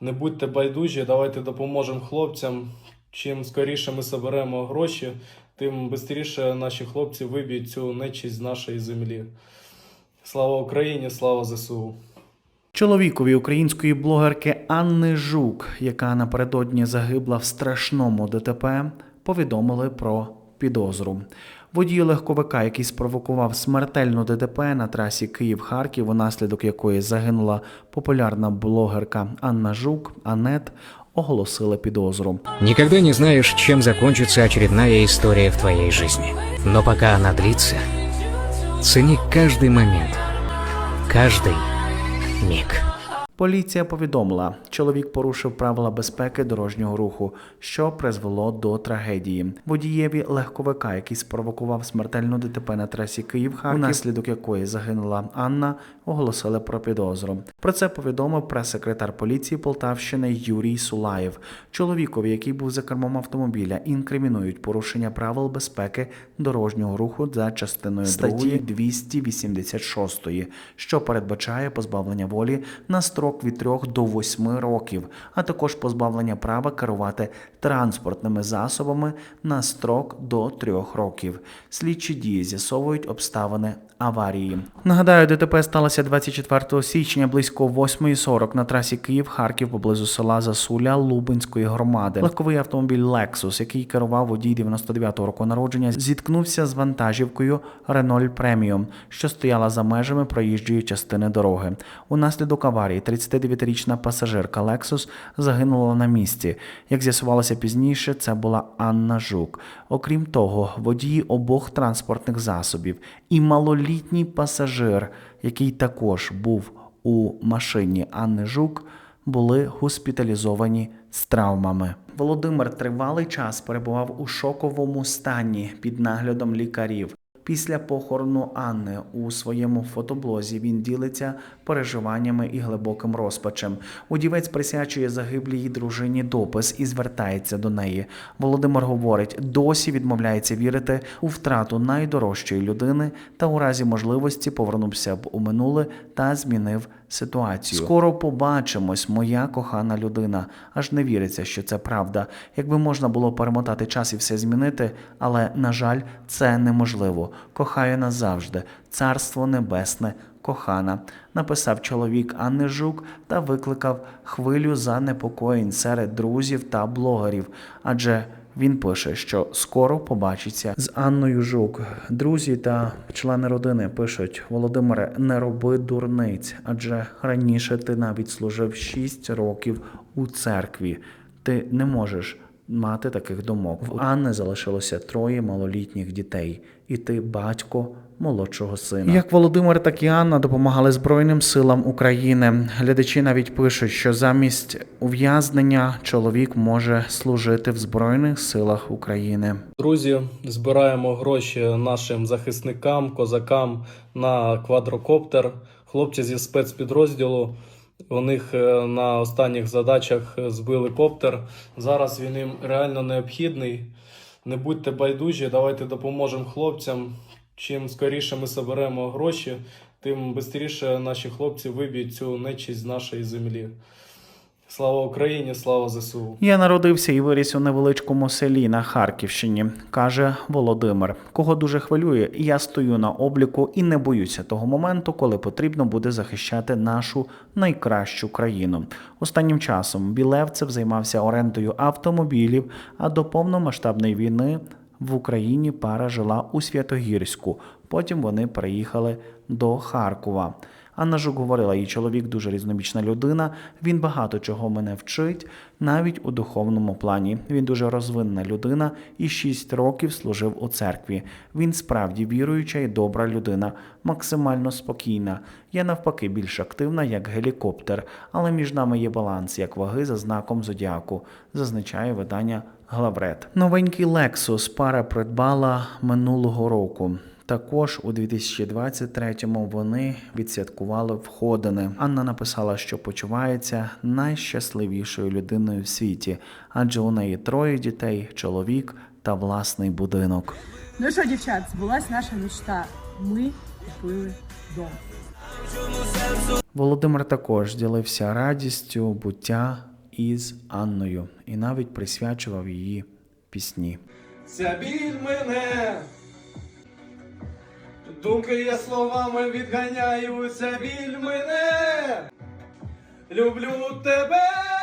Не будьте байдужі, давайте допоможемо хлопцям. Чим скоріше ми соберемо гроші, тим швидше наші хлопці виб'ють цю нечість з нашої землі. Слава Україні, слава ЗСУ! Чоловікові української блогерки Анни Жук, яка напередодні загибла в страшному ДТП, повідомили про підозру. Водій легковика, який спровокував смертельну ДТП на трасі Київ-Харків, унаслідок якої загинула популярна блогерка Анна Жук, Анет, оголосили підозру. Никогда не знаешь, чем закончится очередная история в твоей жизни. Но пока она длится, цени каждый момент, каждый миг. Поліція повідомила, чоловік порушив правила безпеки дорожнього руху, що призвело до трагедії. Водієві легковика, який спровокував смертельну ДТП на трасі Київ-Харків, унаслідок якої загинула Анна, оголосили про підозру. Про це повідомив прес-секретар поліції Полтавщини Юрій Сулаєв. Чоловікові, який був за кермом автомобіля, інкримінують порушення правил безпеки дорожнього руху за частиною статті 286, що передбачає позбавлення волі на строк від 3 до 8 років, а також позбавлення права керувати транспортними засобами на строк до 3 років. Слідчі дії з'ясовують обставини аварії. Нагадаю, ДТП сталося 24 січня близько 8.40 на трасі Київ-Харків поблизу села Засуля Лубенської громади. Легковий автомобіль Lexus, який керував водій 99-го року народження, зіткнувся з вантажівкою Renault Premium, що стояла за межами проїжджої частини дороги. Унаслідок аварії 39-річна пасажирка Lexus загинула на місці. Як з'ясувалося пізніше, це була Анна Жук. Окрім того, водії обох транспортних засобів і малолітній пасажир, який також був у машині Анни Жук, були госпіталізовані з травмами. Володимир тривалий час перебував у шоковому стані під наглядом лікарів. Після похорону Анни у своєму фотоблозі він ділиться переживаннями і глибоким розпачем. Удівець присячує загиблій дружині допис і звертається до неї. Володимир говорить, досі відмовляється вірити у втрату найдорожчої людини та у разі можливості повернувся б у минуле та змінив ситуацію. Скоро побачимось, моя кохана людина. Аж не віриться, що це правда. Якби можна було перемотати час і все змінити, але на жаль, це неможливо. Кохаю назавжди, царство небесне. Кохана, написав чоловік Анни Жук та викликав хвилю занепокоєнь серед друзів та блогерів, адже він пише, що скоро побачиться з Анною Жук. Друзі та члени родини пишуть: Володимире, не роби дурниць, адже раніше ти навіть служив 6 років у церкві. Ти не можеш мати таких думок. В Анни залишилося троє малолітніх дітей, і ти батько молодшого сина. Як Володимир, так і Анна допомагали Збройним силам України. Глядачі навіть пишуть, що замість ув'язнення чоловік може служити в Збройних силах України. Друзі, збираємо гроші нашим захисникам, козакам на квадрокоптер. Хлопці зі спецпідрозділу. У них е, на останніх задачах е, збили коптер. Зараз він їм реально необхідний. Не будьте байдужі, давайте допоможемо хлопцям. Чим скоріше ми соберемо гроші, тим швидше наші хлопці виб'ють цю нечість з нашої землі. Слава Україні, слава ЗСУ! Я народився і виріс у невеличкому селі на Харківщині, каже Володимир. Кого дуже хвилює, я стою на обліку і не боюся того моменту, коли потрібно буде захищати нашу найкращу країну. Останнім часом Білевцев займався орендою автомобілів, а до повномасштабної війни в Україні пара жила у Святогірську. Потім вони переїхали до Харкова. Анна Жук говорила, її чоловік дуже різнобічна людина. Він багато чого мене вчить, навіть у духовному плані. Він дуже розвинена людина і шість років служив у церкві. Він справді віруюча і добра людина, максимально спокійна. Я навпаки більш активна, як гелікоптер, але між нами є баланс, як ваги за знаком зодіаку, зазначає видання Главред. Новенький Lexus пара придбала минулого року. Також у 2023-му вони відсвяткували входини. Анна написала, що почувається найщасливішою людиною в світі, адже у неї троє дітей, чоловік та власний будинок. Ну що, дівчат, збулась наша мечта. Ми купили дом. Володимир також ділився радістю буття із Анною і навіть присвячував її пісні. Ця біль мене. Думки я словами відганяю, ця біль мене. Люблю тебе.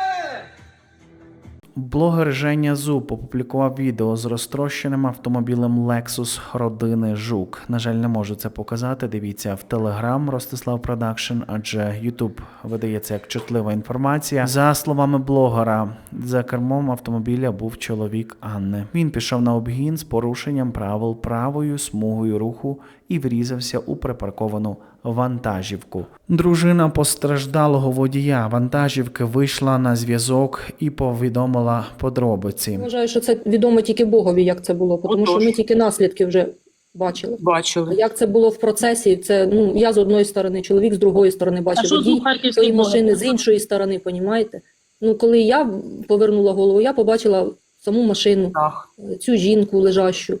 Блогер Женя Зуб опублікував відео з розтрощеним автомобілем Lexus родини Жук. На жаль, не можу це показати. Дивіться в Telegram Ростислав Продакшн, адже YouTube видається як чутлива інформація. За словами блогера, за кермом автомобіля був чоловік Анни. Він пішов на обгін з порушенням правил правою смугою руху і врізався у припарковану вантажівку. Дружина постраждалого водія вантажівки вийшла на зв'язок і повідомила подробиці. Я вважаю, що це відомо тільки Богові, як це було, тому що ми тільки наслідки вже бачили. Бачили. як це було в процесі, це ну я з одної сторони, чоловік з другої сторони бачив водій тої машини з іншої сторони, понімаєте? Ну коли я повернула голову, я побачила саму машину, Так. цю жінку лежащу,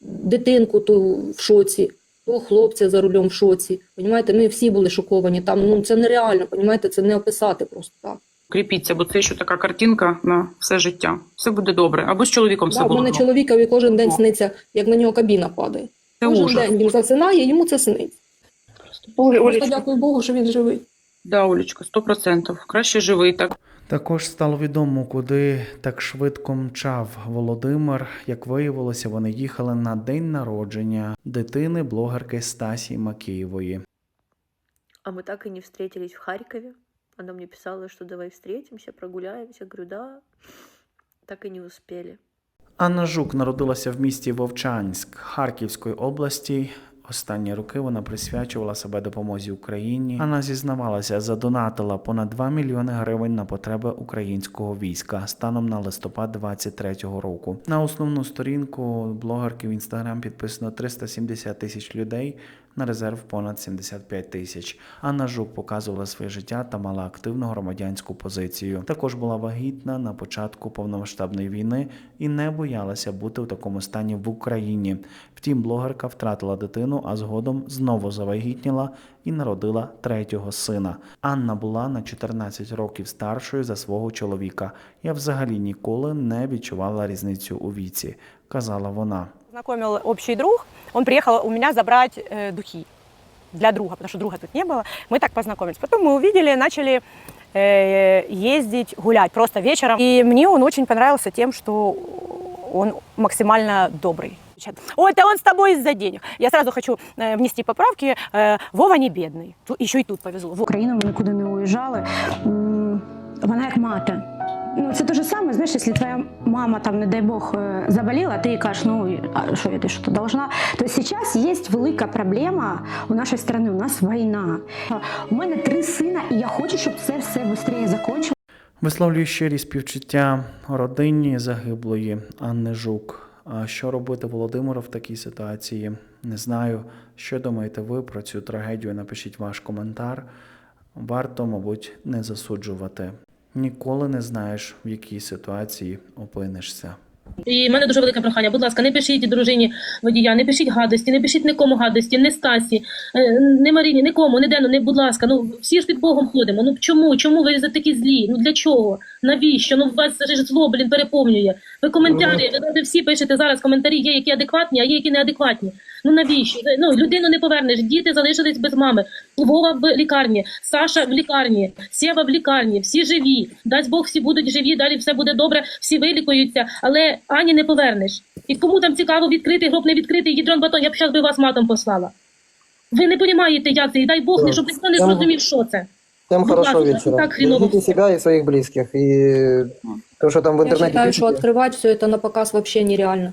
дитинку ту в шоці, того хлопця за рулем в шоці. Понімаєте, ми всі були шоковані. Там ну це нереально, понімаєте, це не описати просто так. Кріпіться, бо це ще така картинка на все життя. Все буде добре. Або з чоловіком все Да, буде. У мене чоловікові кожен день сниться, як на нього кабіна падає. Це Кожен ужас. день він засинає, йому це сниться. Олі, Просто Олечка. дякую Богу, що він живий. Да, Олечка, сто процентів. Краще живий так. Також стало відомо, куди так швидко мчав Володимир. Як виявилося, вони їхали на день народження дитини блогерки Стасі Макеєвої. А мы так и не встретились в Харькове. Она мне писала, что давай встретимся, прогуляемся. Говорю, да. Так и не успели. Анна Жук народилася в місті Вовчанськ Харківської області. Останні роки вона присвячувала себе допомозі Україні. Вона зізнавалася, задонатила понад 2 мільйони гривень на потреби українського війська станом на листопад 23-го року. На основну сторінку блогерки в інстаграм підписано 370 тисяч людей. На резерв понад 75 тисяч. Анна Жук показувала своє життя та мала активну громадянську позицію. Також була вагітна на початку повномасштабної війни і не боялася бути в такому стані в Україні. Втім, блогерка втратила дитину, а згодом знову завагітніла і народила третього сина. Анна була на 14 років старшою за свого чоловіка. Я взагалі ніколи не відчувала різницю у віці, казала вона. Знакомил общий друг, он приехал у меня забрать э, духи для друга, потому что друга тут не было. Мы так познакомились. Потом мы увидели, начали э, ездить, гулять просто вечером. И мне он очень понравился тем, что он максимально добрый. Ой, это он с тобой из-за денег. Я сразу хочу э, внести поправки. Э, Вова не бедный. Ту- Еще и тут повезло. Во- Україну ми нікуди не уїжджали. М, Вона як мати. Ну, це те ж саме, знаєш, якщо твоя мама, там, не дай Бог, е, заболіла, ти їй кажеш, ну, а що я ти що то должна? То зараз є велика проблема у нашої країни, у нас війна. У мене три сина, і я хочу, щоб це все швидше закінчилося. Висловлюю щирі співчуття родині загиблої Анни Жук. Що робити Володимиру в такій ситуації? Не знаю. Що думаєте ви про цю трагедію? Напишіть ваш коментар. Варто, мабуть, не засуджувати. Ніколи не знаєш, в якій ситуації опинишся. І в мене дуже велике прохання. Будь ласка, не пишіть дружині водія, не пишіть гадості, не пишіть нікому гадості, не Стасі, е, не Маріні, нікому, ніде, ну не будь ласка. Ну всі ж під Богом ходимо. Ну чому? Чому ви за такі злі? Ну для чого? Навіщо? Ну вас ж зло, блін, переповнює. Ви коментарі, ви, ви всі пишете зараз коментарі, є які адекватні, а є які неадекватні. Ну навіщо? Ну людину не повернеш, діти залишились без мами. Вова в лікарні, Саша в лікарні, Сєва в лікарні, всі живі. Дасть Бог, всі будуть живі, далі все буде добре, всі вилікуються, але Ані не повернеш. І кому там цікаво відкритий гроб, не відкритий, гідрон батон, я б зараз би вас матом послала. Ви не розумієте, як це, і дай Бог, не щоб ніхто не зрозумів, що це. Всем Будь хорошего ласка, вечера. так хреново Берегите себя и своих близких. И то, что там в Я интернете вважаю, що пишете, відкривати все це на показ взагалі нереально.